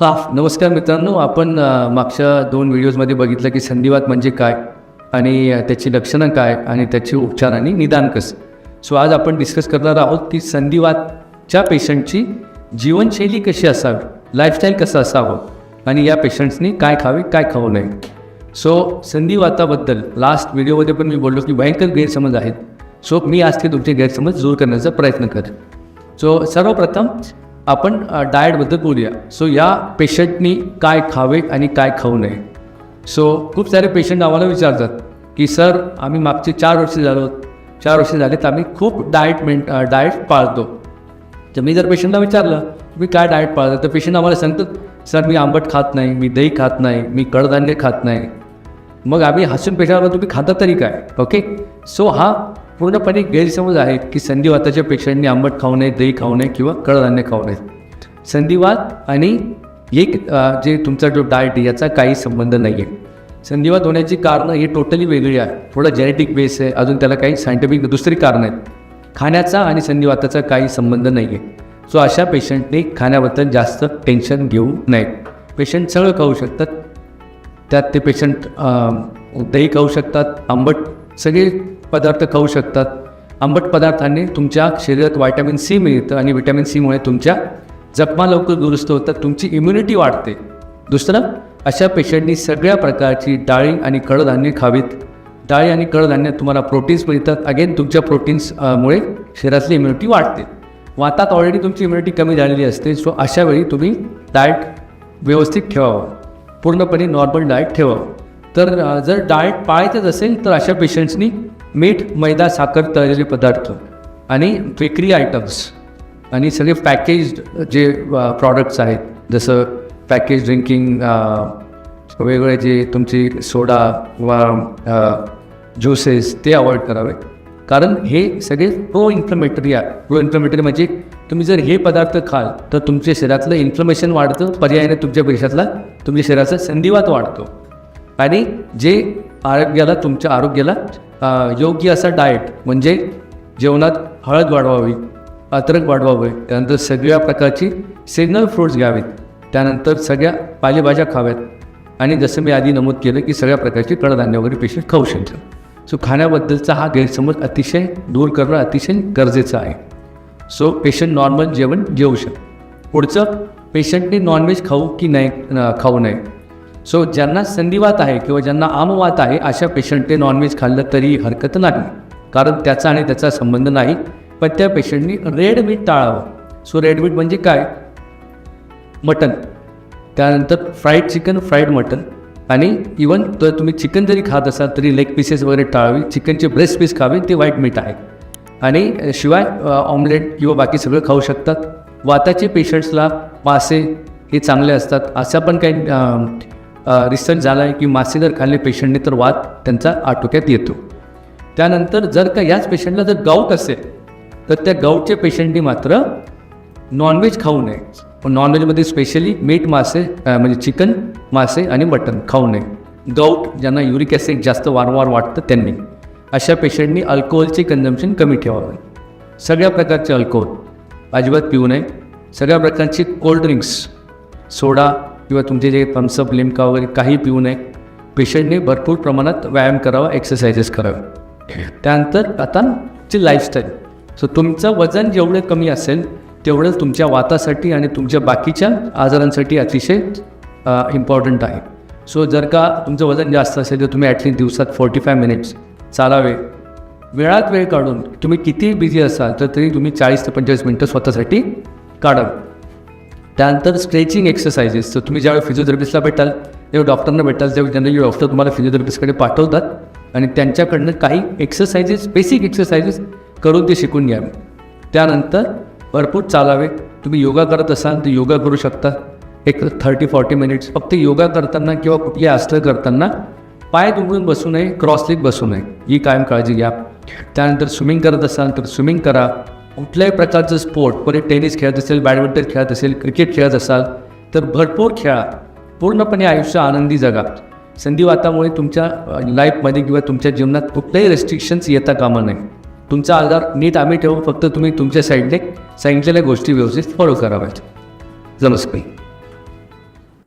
हा नमस्कार मित्रांनो. आपण मागच्या दोन व्हिडिओजमध्ये बघितलं की संधिवात म्हणजे काय आणि त्याची लक्षणं काय आणि त्याचे उपचार आणि निदान कसं. सो आज आपण डिस्कस करणार आहोत की संधिवातच्या पेशंटची जीवनशैली कशी असावी लाईफस्टाईल कसं असावं आणि या पेशंट्सनी काय खावे काय खाऊ नये. सो संधिवाताबद्दल लास्ट व्हिडिओमध्ये पण मी बोललो की भयंकर गैरसमज आहेत. सो मी आज ते तुमचे गैरसमज दूर करण्याचा प्रयत्न करेन. सो सर्वप्रथम आपण डाएटबद्दल बोलूया. सो या पेशंटनी काय खावे आणि काय खाऊ नये. सो खूप सारे पेशंट आम्हाला विचारतात की सर आम्ही मागचे चार वर्ष झालो. चार वर्ष झाले तर आम्ही खूप डाएट मेन डाएट पाळतो. तर मी जर पेशंटला विचारलं मी काय डाएट पाळतो? तर पेशंट आम्हाला सांगतात सर मी आंबट खात नाही मी दही खात नाही मी कडधान्य खात नाही. मग आम्ही हसून पेशावर तुम्ही खाता तरी काय? ओके सो हा पूर्णपणे गैरसमज आहे की संधिवाताच्या पेशंटने आंबट खाऊ नये दही खाऊ नये किंवा कडधान्य खाऊ नये. संधिवात आणि एक जे तुमचा जो डाएट आहे याचा काही संबंध नाही आहे संधिवात होण्याची कारणं ही टोटली वेगळी आहे थोडं जेनेटिक बेस आहे अजून त्याला काही सायंटिफिक दुसरी कारणं आहेत. खाण्याचा आणि संधिवाताचा काही संबंध नाही आहे सो अशा पेशंटने खाण्याबद्दल जास्त टेन्शन घेऊ नये. पेशंट सगळं खाऊ शकतात. त्यात ते पेशंट दही खाऊ शकतात आंबट सगळे पदार्थ खाऊ शकतात. आंबट पदार्थांनी तुमच्या शरीरात व्हायटॅमिन सी मिळतं आणि व्हिटॅमिन सीमुळे तुमच्या जखमा लवकर दुरुस्त होतात तुमची इम्युनिटी वाढते. दुसरं अशा पेशंटनी सगळ्या प्रकारची डाळी आणि कडधान्य खावीत. डाळी आणि कडधान्य तुम्हाला प्रोटीन्स मिळतात. अगेन तुमच्या प्रोटीन्समुळे शरीरातली इम्युनिटी वाढते. वातात ऑलरेडी तुमची इम्युनिटी कमी झालेली असते सो अशा वेळी तुम्ही डाएट व्यवस्थित ठेवावं. पूर्णपणे नॉर्मल डाएट ठेवावं. तर जर डाएट पाळायचंच असेल तर अशा पेशंट्सनी मीठ मैदा साखर तळलेले पदार्थ आणि बेकरी आयटम्स आणि सगळे पॅकेज्ड जे प्रॉडक्ट्स आहेत जसं पॅकेज ड्रिंकिंग वेगवेगळे जे तुमची सोडा किंवा ज्युसेस ते अवॉइड करावे. कारण हे सगळे प्रो इन्फ्लमेटरी आहे. प्रो इन्फ्लमेटरी म्हणजे तुम्ही जर हे पदार्थ खाल तर तुमच्या शरीरातलं इन्फ्लमेशन वाढतं पर्यायाने तुमच्या पेशातला तुमच्या शरीराचा संधिवात वाढतो. आणि जे आरोग्याला तुमच्या आरोग्याला योग्य असा डाएट म्हणजे जेवणात हळद वाढवावी अद्रक वाढवावे त्यानंतर सगळ्या प्रकारची सिग्नल फ्रूट्स घ्यावेत. त्यानंतर सगळ्या पालेभाज्या खाव्यात. आणि जसं मी आधी नमूद केलं की सगळ्या प्रकारची कडधान्य वगैरे पेशंट खाऊ शकतात. सो खाण्याबद्दलचा हा गैरसमज अतिशय दूर करणं अतिशय गरजेचं आहे. सो पेशंट नॉर्मल जेवण जेवू शकतो पुढचं पेशंटने नॉनव्हेज खाऊ की नाही खाऊ नये? सो ज्यांना संधिवात आहे किंवा ज्यांना आमवात आहे अशा पेशंटने नॉनव्हेज खाल्लं तरी हरकत नाही. कारण त्याचा आणि त्याचा संबंध नाही. पण त्या पेशंटनी रेड मीट टाळावं. सो रेड मीट म्हणजे काय? मटन त्यानंतर फ्राईड चिकन फ्राईड मटन आणि इवन तर तुम्ही चिकन जरी खात असाल तरी लेग पीसेस वगैरे टाळावी. चिकनचे ब्रेस्ट पीस खावे ते व्हाईट मीठ आहे. आणि शिवाय ऑमलेट किंवा बाकी सगळं खाऊ शकतात. वाताचे पेशंट्सला मासे हे चांगले असतात. अशा पण काही रिसर्च झाला आहे की मासे जर खाल्ले पेशंटने तर वात त्यांचा आटोक्यात येतो. त्यानंतर जर का याच पेशंटला जर गाऊट असेल तर त्या गाऊटच्या पेशंटनी मात्र नॉनव्हेज खाऊ नये. पण नॉनव्हेजमध्ये स्पेशली मीठ मासे म्हणजे चिकन मासे आणि मटन खाऊ नये. गाऊट ज्यांना युरिक ॲसिड जास्त वारंवार वाटतं त्यांनी. अशा पेशंटनी अल्कोहोलचे कन्झम्पशन कमी ठेवावे. सगळ्या प्रकारचे अल्कोहोल अजिबात पिऊ नये. सगळ्या प्रकारचे कोल्ड ड्रिंक्स सोडा किंवा तुमचे जे थम्सअप लिमका वगैरे काही पिऊ नये पेशंटने भरपूर प्रमाणात व्यायाम करावा एक्सरसाइजेस करावे. त्यानंतर आता ची लाईफस्टाईल सो तुमचं वजन जेवढं कमी असेल तेवढं तुमच्या वातासाठी आणि तुमच्या बाकीच्या आजारांसाठी अतिशय इम्पॉर्टंट आहे. सो जर का तुमचं वजन जास्त असेल तर तुम्ही ॲटलीस्ट दिवसात फोर्टी फाय मिनिट्स चालावे. वेळात वेळ काढून तुम्ही किती बिझी असाल तर तरी तुम्ही चाळीस ते पंचेचाळीस मिनटं स्वतःसाठी काढावे. त्यानंतर स्ट्रेचिंग एक्सरसाइजेस तर तुम्ही ज्यावेळी फिजिओथेरपिस्टला भेटाल तेव्हा डॉक्टरना भेटाल तेव्हा जनरली डॉक्टर तुम्हाला फिजिओथेरपिस्टकडे पाठवतात आणि त्यांच्याकडनं काही एक्सरसाइजेस बेसिक एक्सरसाइजेस करून ते शिकून घ्यावे त्यानंतर भरपूर चालावे. तुम्ही योगा करत असाल तर योगा करू शकता. एक थर्टी फॉर्टी मिनिट्स फक्त योगा करताना किंवा कुठली आसन करताना पाय दुमडून बसू नये क्रॉसलेग बसू नये. ही कायम काळजी घ्या. त्यानंतर स्विमिंग करत असाल तर स्विमिंग करा. कुठल्याही प्रकारचं स्पोर्ट कोणी टेनिस खेळत असेल बॅडमिंटन खेळत असेल क्रिकेट खेळत असाल तर भरपूर खेळा. पूर्णपणे आयुष्य आनंदी जगा. संधिवातामुळे तुमच्या लाईफमध्ये किंवा तुमच्या जीवनात कुठल्याही रेस्ट्रिक्शन्स येता कामा नये. तुमचा आधार नीट आम्ही ठेवू फक्त तुम्ही तुमच्या साईडने सांगितलेल्या गोष्टी व्यवस्थित फॉलो कराव्यात. नमस्कार.